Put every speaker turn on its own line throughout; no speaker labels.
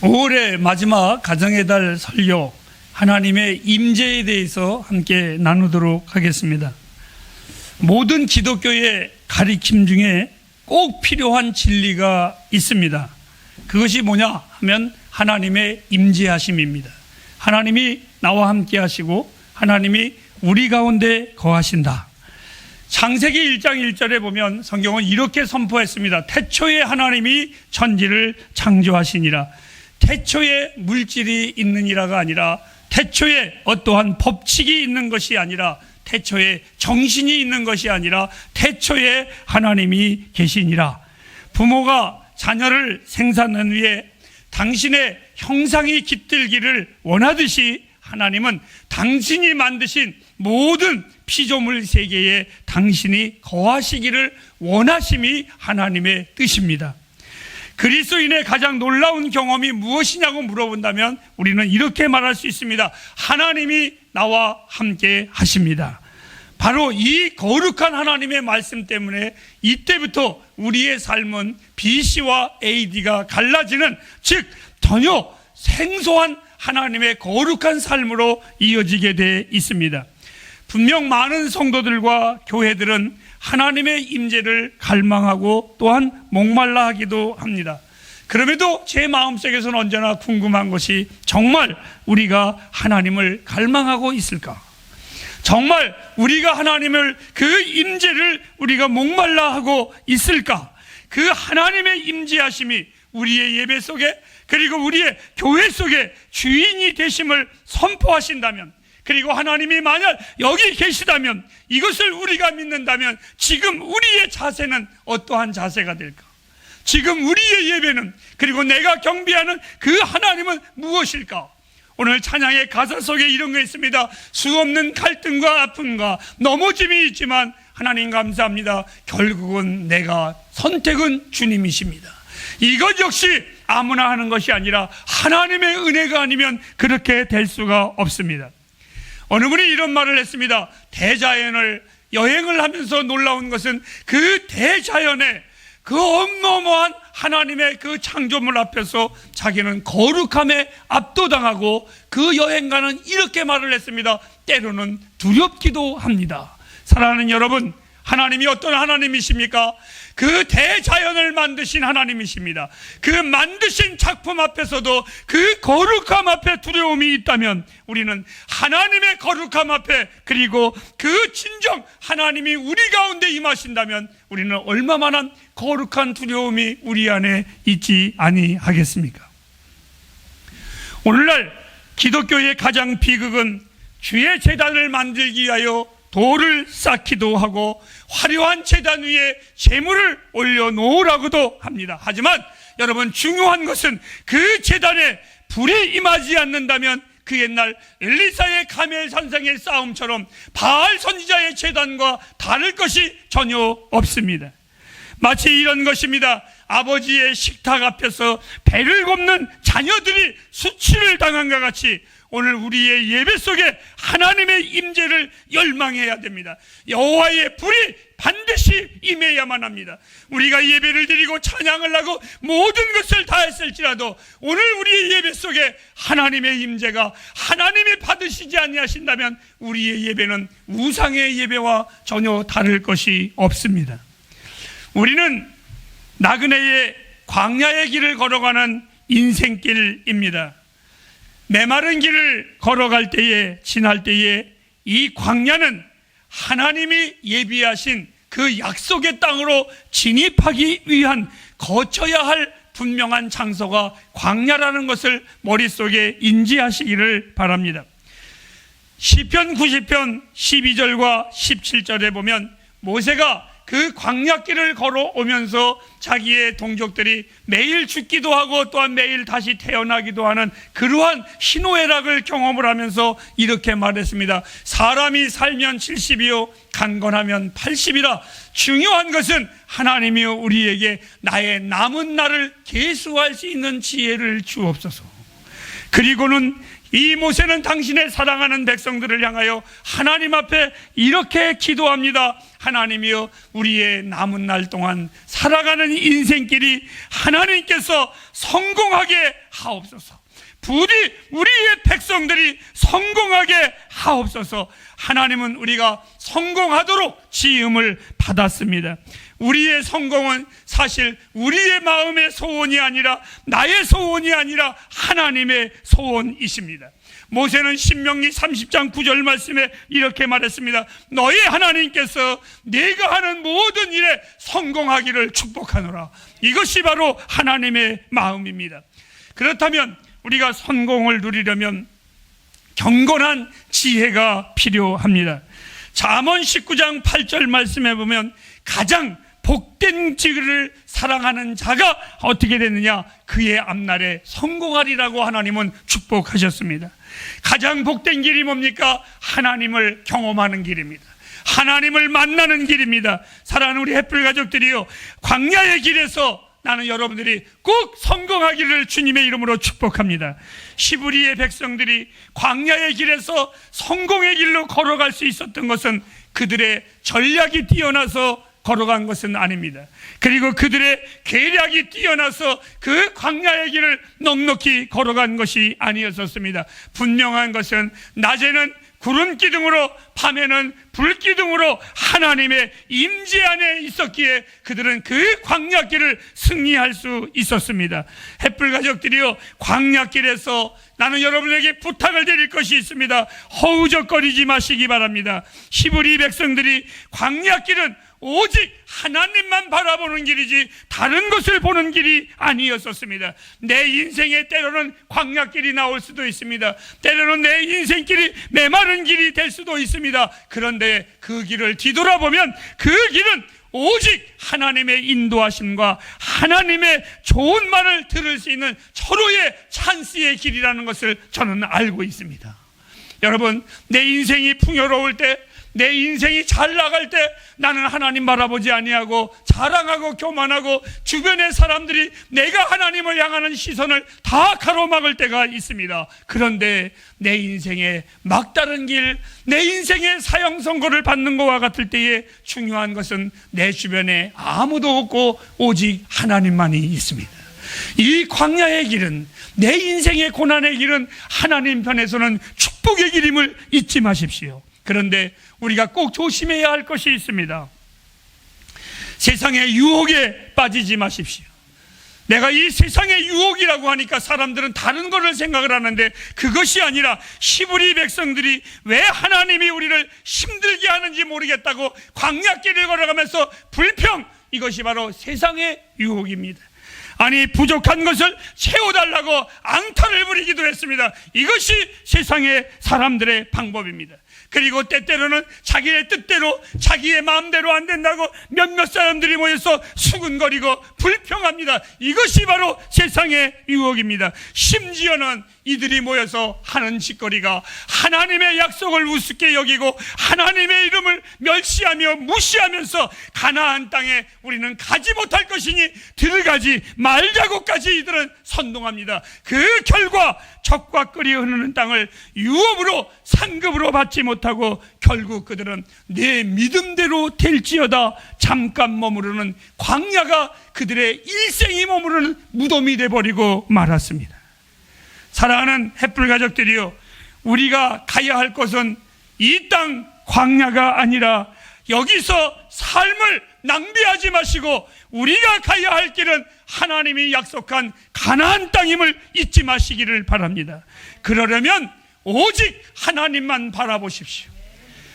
5월의 마지막 가정의 달 설교 하나님의 임재에 대해서 함께 나누도록 하겠습니다. 모든 기독교의 가리킴 중에 꼭 필요한 진리가 있습니다. 그것이 뭐냐 하면 하나님의 임재하심입니다. 하나님이 나와 함께 하시고 하나님이 우리 가운데 거하신다. 창세기 1장 1절에 보면 성경은 이렇게 선포했습니다. 태초에 하나님이 천지를 창조하시니라. 태초에 물질이 있느니라가 아니라 태초에 어떠한 법칙이 있는 것이 아니라 태초에 정신이 있는 것이 아니라 태초에 하나님이 계시니라. 부모가 자녀를 생산한 후에 당신의 형상이 깃들기를 원하듯이 하나님은 당신이 만드신 모든 피조물 세계에 당신이 거하시기를 원하심이 하나님의 뜻입니다. 그리스도인의 가장 놀라운 경험이 무엇이냐고 물어본다면 우리는 이렇게 말할 수 있습니다. 하나님이 나와 함께 하십니다. 바로 이 거룩한 하나님의 말씀 때문에 이때부터 우리의 삶은 BC와 AD가 갈라지는 즉 전혀 생소한 하나님의 거룩한 삶으로 이어지게 돼 있습니다. 분명 많은 성도들과 교회들은 하나님의 임재를 갈망하고 또한 목말라 하기도 합니다. 그럼에도 제 마음속에서는 언제나 궁금한 것이 정말 우리가 하나님을 갈망하고 있을까? 정말 우리가 하나님을 그 임재를 우리가 목말라 하고 있을까? 그 하나님의 임재하심이 우리의 예배 속에 그리고 우리의 교회 속에 주인이 되심을 선포하신다면 그리고 하나님이 만약 여기 계시다면 이것을 우리가 믿는다면 지금 우리의 자세는 어떠한 자세가 될까? 지금 우리의 예배는 그리고 내가 경배하는 그 하나님은 무엇일까? 오늘 찬양의 가사 속에 이런 게 있습니다. 수 없는 갈등과 아픔과 넘어짐이 있지만 하나님 감사합니다. 결국은 내가 선택은 주님이십니다. 이것 역시 아무나 하는 것이 아니라 하나님의 은혜가 아니면 그렇게 될 수가 없습니다. 어느 분이 이런 말을 했습니다. 대자연을 여행을 하면서 놀라운 것은 그 대자연의 그 어마어마한 하나님의 그 창조물 앞에서 자기는 거룩함에 압도당하고 그 여행가는 이렇게 말을 했습니다. 때로는 두렵기도 합니다. 사랑하는 여러분, 하나님이 어떤 하나님이십니까? 그 대자연을 만드신 하나님이십니다. 그 만드신 작품 앞에서도 그 거룩함 앞에 두려움이 있다면 우리는 하나님의 거룩함 앞에 그리고 그 진정 하나님이 우리 가운데 임하신다면 우리는 얼마만한 거룩한 두려움이 우리 안에 있지 아니하겠습니까? 오늘날 기독교의 가장 비극은 주의 재단을 만들기 위하여 돌을 쌓기도 하고 화려한 재단 위에 재물을 올려놓으라고도 합니다. 하지만 여러분 중요한 것은 그 재단에 불이 임하지 않는다면 그 옛날 엘리사의 가멜 산상의 싸움처럼 바알 선지자의 재단과 다를 것이 전혀 없습니다. 마치 이런 것입니다. 아버지의 식탁 앞에서 배를 굽는 자녀들이 수치를 당한과 같이 오늘 우리의 예배 속에 하나님의 임재를 열망해야 됩니다. 여호와의 불이 반드시 임해야만 합니다. 우리가 예배를 드리고 찬양을 하고 모든 것을 다 했을지라도 오늘 우리의 예배 속에 하나님의 임재가 하나님이 받으시지 아니하신다면 우리의 예배는 우상의 예배와 전혀 다를 것이 없습니다. 우리는 나그네의 광야의 길을 걸어가는 인생길입니다. 메마른 길을 걸어갈 때에 지날 때에 이 광야는 하나님이 예비하신 그 약속의 땅으로 진입하기 위한 거쳐야 할 분명한 장소가 광야라는 것을 머릿속에 인지하시기를 바랍니다. 시편 90편 12절과 17절에 보면 모세가 그 광야길을 걸어오면서 자기의 동족들이 매일 죽기도 하고 또한 매일 다시 태어나기도 하는 그러한 희노애락을 경험을 하면서 이렇게 말했습니다. 사람이 살면 70이요, 강건하면 80이라 중요한 것은 하나님이 우리에게 나의 남은 날을 계수할 수 있는 지혜를 주옵소서. 그리고는 이 모세는 당신의 사랑하는 백성들을 향하여 하나님 앞에 이렇게 기도합니다. 하나님이여 우리의 남은 날 동안 살아가는 인생길이 하나님께서 성공하게 하옵소서. 부디 우리의 백성들이 성공하게 하옵소서. 하나님은 우리가 성공하도록 지음을 받았습니다. 우리의 성공은 사실 우리의 마음의 소원이 아니라 나의 소원이 아니라 하나님의 소원이십니다. 모세는 신명기 30장 9절 말씀에 이렇게 말했습니다. 너희 하나님께서 네가 하는 모든 일에 성공하기를 축복하노라. 이것이 바로 하나님의 마음입니다. 그렇다면 우리가 성공을 누리려면 경건한 지혜가 필요합니다. 잠언 19장 8절 말씀에 보면 가장 복된 지를 사랑하는 자가 어떻게 되느냐? 그의 앞날에 성공하리라고 하나님은 축복하셨습니다. 가장 복된 길이 뭡니까? 하나님을 경험하는 길입니다. 하나님을 만나는 길입니다. 사랑하는 우리 햇불 가족들이요. 광야의 길에서 나는 여러분들이 꼭 성공하기를 주님의 이름으로 축복합니다. 시부리의 백성들이 광야의 길에서 성공의 길로 걸어갈 수 있었던 것은 그들의 전략이 뛰어나서 걸어간 것은 아닙니다. 그리고 그들의 계략이 뛰어나서 그 광야의 길을 넉넉히 걸어간 것이 아니었었습니다. 분명한 것은 낮에는 구름 기둥으로 밤에는 불 기둥으로 하나님의 임재 안에 있었기에 그들은 그 광야길을 승리할 수 있었습니다. 햇불 가족들이요 광야길에서 나는 여러분에게 부탁을 드릴 것이 있습니다. 허우적거리지 마시기 바랍니다. 히브리 백성들이 광야길은 오직 하나님만 바라보는 길이지 다른 것을 보는 길이 아니었었습니다. 내 인생에 때로는 광야길이 나올 수도 있습니다. 때로는 내 인생길이 메마른 길이 될 수도 있습니다. 그런데 그 길을 뒤돌아보면 그 길은 오직 하나님의 인도하심과 하나님의 좋은 말을 들을 수 있는 서로의 찬스의 길이라는 것을 저는 알고 있습니다. 여러분, 내 인생이 풍요로울 때, 내 인생이 잘 나갈 때 나는 하나님 바라보지 아니하고 자랑하고 교만하고 주변의 사람들이 내가 하나님을 향하는 시선을 다 가로막을 때가 있습니다. 그런데 내 인생의 막다른 길, 내 인생의 사형 선고를 받는 것과 같을 때에 중요한 것은 내 주변에 아무도 없고 오직 하나님만이 있습니다. 이 광야의 길은 내 인생의 고난의 길은 하나님 편에서는 축복의 길임을 잊지 마십시오. 그런데 우리가 꼭 조심해야 할 것이 있습니다. 세상의 유혹에 빠지지 마십시오. 내가 이 세상의 유혹이라고 하니까 사람들은 다른 것을 생각을 하는데 그것이 아니라 시부리 백성들이 왜 하나님이 우리를 힘들게 하는지 모르겠다고 광야길을 걸어가면서 불평 이것이 바로 세상의 유혹입니다. 아니 부족한 것을 채워달라고 앙탈을 부리기도 했습니다. 이것이 세상의 사람들의 방법입니다. 그리고 때때로는 자기의 뜻대로 자기의 마음대로 안 된다고 몇몇 사람들이 모여서 수근거리고 불평합니다. 이것이 바로 세상의 유혹입니다. 심지어는 이들이 모여서 하는 짓거리가 하나님의 약속을 우습게 여기고 하나님의 이름을 멸시하며 무시하면서 가나안 땅에 우리는 가지 못할 것이니 들어가지 말자고까지 이들은 선동합니다. 그 결과 적과 끓이 흐르는 땅을 유업으로 상급으로 받지 못하고 결국 그들은 내 믿음대로 될지어다 잠깐 머무르는 광야가 그들의 일생이 머무르는 무덤이 돼버리고 말았습니다. 사랑하는 햇불 가족들이요. 우리가 가야 할 곳은 이 땅 광야가 아니라 여기서 삶을 낭비하지 마시고 우리가 가야 할 길은 하나님이 약속한 가나안 땅임을 잊지 마시기를 바랍니다. 그러려면 오직 하나님만 바라보십시오.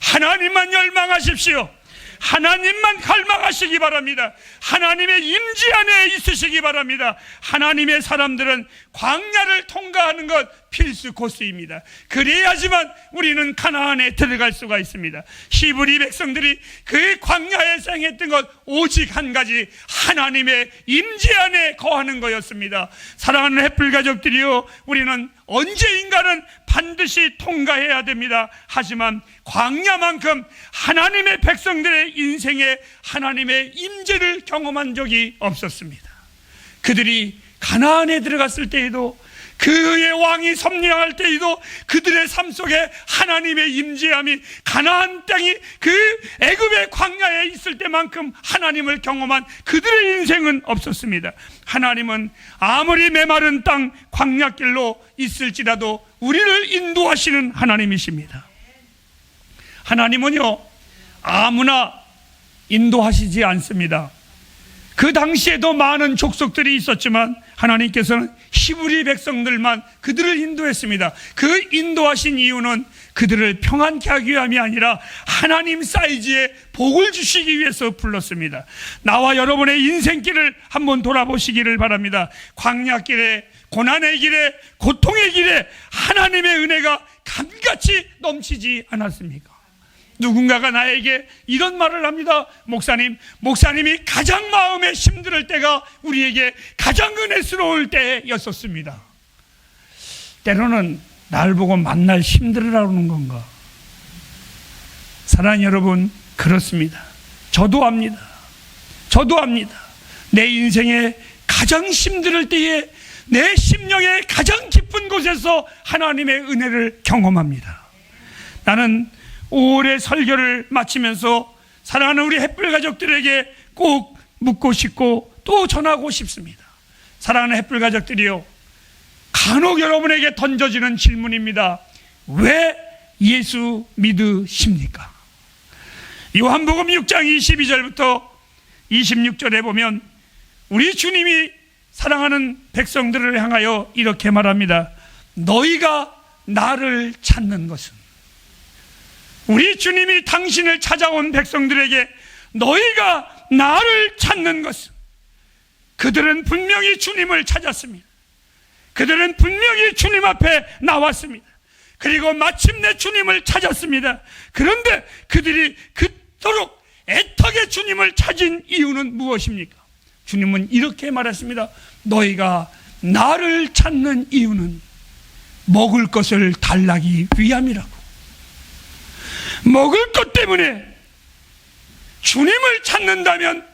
하나님만 열망하십시오. 하나님만 갈망하시기 바랍니다. 하나님의 임지 안에 있으시기 바랍니다. 하나님의 사람들은 광야를 통과하는 것 필수 코스입니다. 그래야지만 우리는 가나안에 들어갈 수가 있습니다. 히브리 백성들이 그 광야에 생했던 것 오직 한 가지 하나님의 임지 안에 거하는 거였습니다. 사랑하는 햇불 가족들이요, 우리는 언제인가는 반드시 통과해야 됩니다. 하지만 광야만큼 하나님의 백성들의 인생에 하나님의 임재를 경험한 적이 없었습니다. 그들이 가나안에 들어갔을 때에도 그의 왕이 섭리할 때에도 그들의 삶 속에 하나님의 임재함이 가나안 땅이 그 애굽의 광야에 있을 때만큼 하나님을 경험한 그들의 인생은 없었습니다. 하나님은 아무리 메마른 땅 광야길로 있을지라도 우리를 인도하시는 하나님이십니다. 하나님은요 아무나 인도하시지 않습니다. 그 당시에도 많은 족속들이 있었지만 하나님께서는 히브리 백성들만 그들을 인도했습니다. 그 인도하신 이유는 그들을 평안케 하기 위함이 아니라 하나님 사이즈의 복을 주시기 위해서 불렀습니다. 나와 여러분의 인생길을 한번 돌아보시기를 바랍니다. 광야길에 고난의 길에 고통의 길에 하나님의 은혜가 감같이 넘치지 않았습니까? 누군가가 나에게 이런 말을 합니다. 목사님, 목사님이 가장 마음에 힘들 때가 우리에게 가장 은혜스러울 때였었습니다. 때로는 날 보고 만날 힘들으라는 건가? 사랑하는 여러분, 그렇습니다. 저도 압니다. 저도 압니다. 내 인생에 가장 힘들 때에 내 심령의 가장 깊은 곳에서 하나님의 은혜를 경험합니다. 나는 5월의 설교를 마치면서 사랑하는 우리 햇불 가족들에게 꼭 묻고 싶고 또 전하고 싶습니다. 사랑하는 햇불 가족들이요. 간혹 여러분에게 던져지는 질문입니다. 왜 예수 믿으십니까? 요한복음 6장 22절부터 26절에 보면 우리 주님이 사랑하는 백성들을 향하여 이렇게 말합니다. 너희가 나를 찾는 것은 우리 주님이 당신을 찾아온 백성들에게 너희가 나를 찾는 것은 그들은 분명히 주님을 찾았습니다. 그들은 분명히 주님 앞에 나왔습니다. 그리고 마침내 주님을 찾았습니다. 그런데 그들이 그토록 애타게 주님을 찾은 이유는 무엇입니까? 주님은 이렇게 말했습니다. 너희가 나를 찾는 이유는 먹을 것을 달라기 위함이라고. 먹을 것 때문에 주님을 찾는다면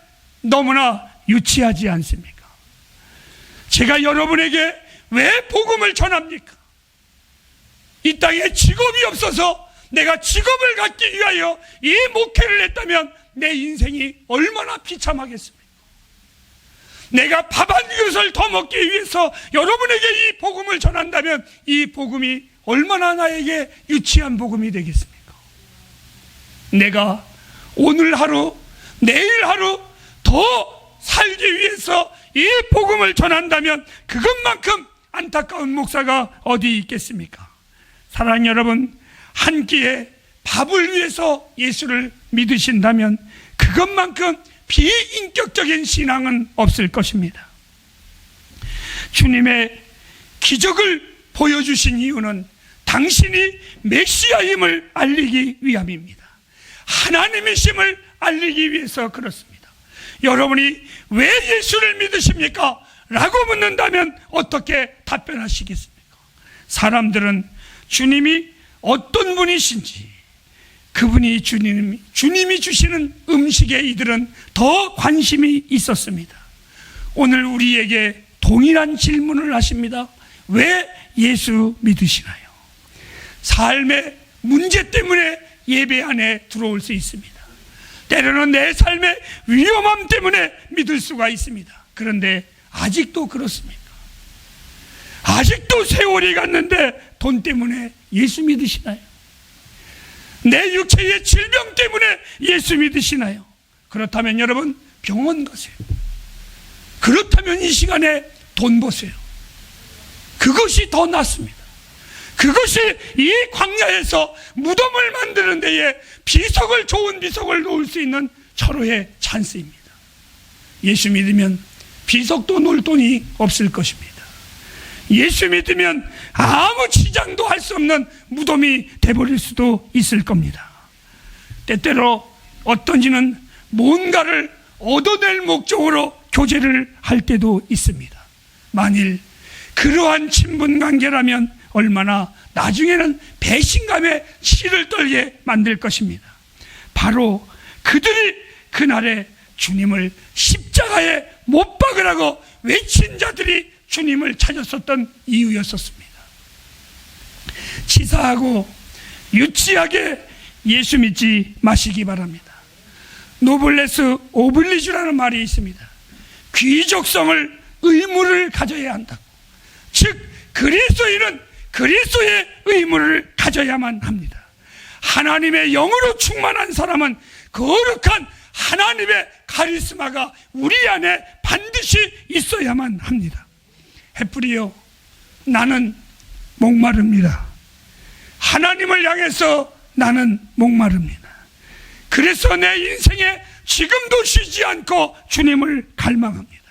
너무나 유치하지 않습니까? 제가 여러분에게 왜 복음을 전합니까? 이 땅에 직업이 없어서 내가 직업을 갖기 위하여 이 목회를 했다면 내 인생이 얼마나 비참하겠습니까? 내가 밥 한 그릇을 더 먹기 위해서 여러분에게 이 복음을 전한다면 이 복음이 얼마나 나에게 유치한 복음이 되겠습니까? 내가 오늘 하루, 내일 하루 더 살기 위해서 이 복음을 전한다면 그것만큼 안타까운 목사가 어디 있겠습니까? 사랑하는 여러분, 한 끼에 밥을 위해서 예수를 믿으신다면 그것만큼 비인격적인 신앙은 없을 것입니다. 주님의 기적을 보여주신 이유는 당신이 메시아임을 알리기 위함입니다. 하나님이심을 알리기 위해서 그렇습니다. 여러분이 왜 예수를 믿으십니까? 라고 묻는다면 어떻게 답변하시겠습니까? 사람들은 주님이 어떤 분이신지 그분이 주님, 주님이 주시는 음식에 이들은 더 관심이 있었습니다. 오늘 우리에게 동일한 질문을 하십니다. 왜 예수 믿으시나요? 삶의 문제 때문에 예배 안에 들어올 수 있습니다. 때로는 내 삶의 위험함 때문에 믿을 수가 있습니다. 그런데 아직도 그렇습니까? 아직도 세월이 갔는데 돈 때문에 예수 믿으시나요? 내 육체의 질병 때문에 예수 믿으시나요? 그렇다면 여러분 병원 가세요. 그렇다면 이 시간에 돈 보세요. 그것이 더 낫습니다. 그것이 이 광야에서 무덤을 만드는 데에 비석을 좋은 비석을 놓을 수 있는 철호의 찬스입니다. 예수 믿으면 비석도 놓을 돈이 없을 것입니다. 예수 믿으면 아무 치장도 할 수 없는 무덤이 돼버릴 수도 있을 겁니다. 때때로 어떤지는 뭔가를 얻어낼 목적으로 교제를 할 때도 있습니다. 만일 그러한 친분 관계라면 얼마나 나중에는 배신감에 치를 떨게 만들 것입니다. 바로 그들이 그날에 주님을 십자가에 못 박으라고 외친 자들이 주님을 찾았었던 이유였었습니다. 치사하고 유치하게 예수 믿지 마시기 바랍니다. 노블레스 오블리주라는 말이 있습니다. 귀족성을 의무를 가져야 한다고. 즉 그리스도인은 그리스도의 의무를 가져야만 합니다. 하나님의 영으로 충만한 사람은 거룩한 하나님의 카리스마가 우리 안에 반드시 있어야만 합니다. 헤프리요, 나는 목마릅니다. 하나님을 향해서 나는 목마릅니다. 그래서 내 인생에 지금도 쉬지 않고 주님을 갈망합니다.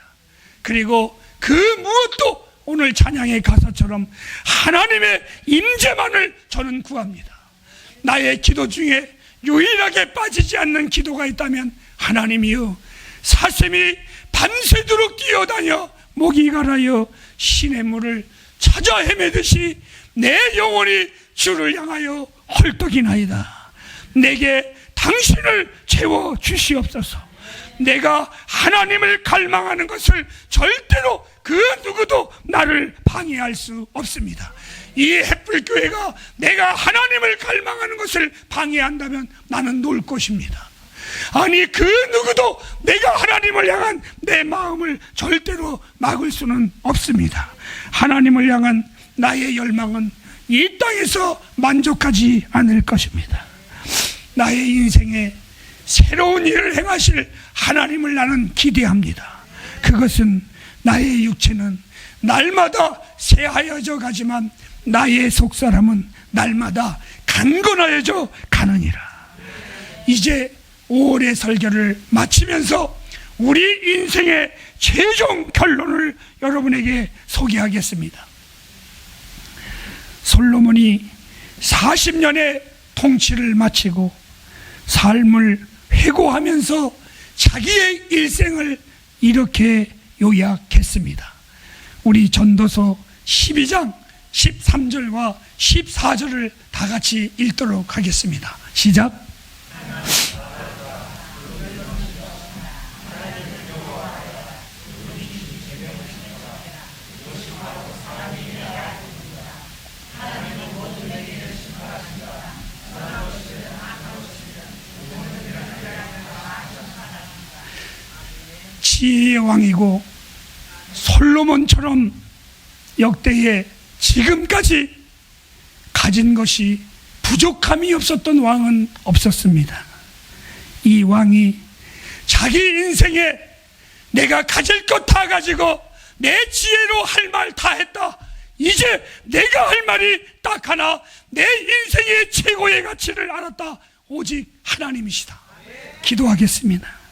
그리고 그 무엇도 오늘 찬양의 가사처럼 하나님의 임재만을 저는 구합니다. 나의 기도 중에 유일하게 빠지지 않는 기도가 있다면 하나님이여 사슴이 밤새도록 뛰어다녀 목이 갈아여 신의 물을 찾아 헤매듯이 내 영혼이 주를 향하여 헐떡이나이다. 내게 당신을 채워 주시옵소서. 내가 하나님을 갈망하는 것을 절대로 그 누구도 나를 방해할 수 없습니다. 이 햇불교회가 내가 하나님을 갈망하는 것을 방해한다면 나는 놀 것입니다. 아니 그 누구도 내가 하나님을 향한 내 마음을 절대로 막을 수는 없습니다. 하나님을 향한 나의 열망은 이 땅에서 만족하지 않을 것입니다. 나의 인생에 새로운 일을 행하실 하나님을 나는 기대합니다. 그것은 나의 육체는 날마다 새하여져 가지만 나의 속사람은 날마다 강건하여져 가느니라. 이제 5월의 설교를 마치면서 우리 인생의 최종 결론을 여러분에게 소개하겠습니다. 솔로몬이 40년의 통치를 마치고 삶을 회고하면서 자기의 일생을 이렇게 요약했습니다. 우리 전도서 12장 13절과 14절을 다 같이 읽도록 하겠습니다. 시작. 지혜의 왕이고 솔로몬처럼 역대에 지금까지 가진 것이 부족함이 없었던 왕은 없었습니다. 이 왕이 자기 인생에 내가 가질 것 다 가지고 내 지혜로 할 말 다 했다. 이제 내가 할 말이 딱 하나 내 인생의 최고의 가치를 알았다. 오직 하나님이시다. 기도하겠습니다.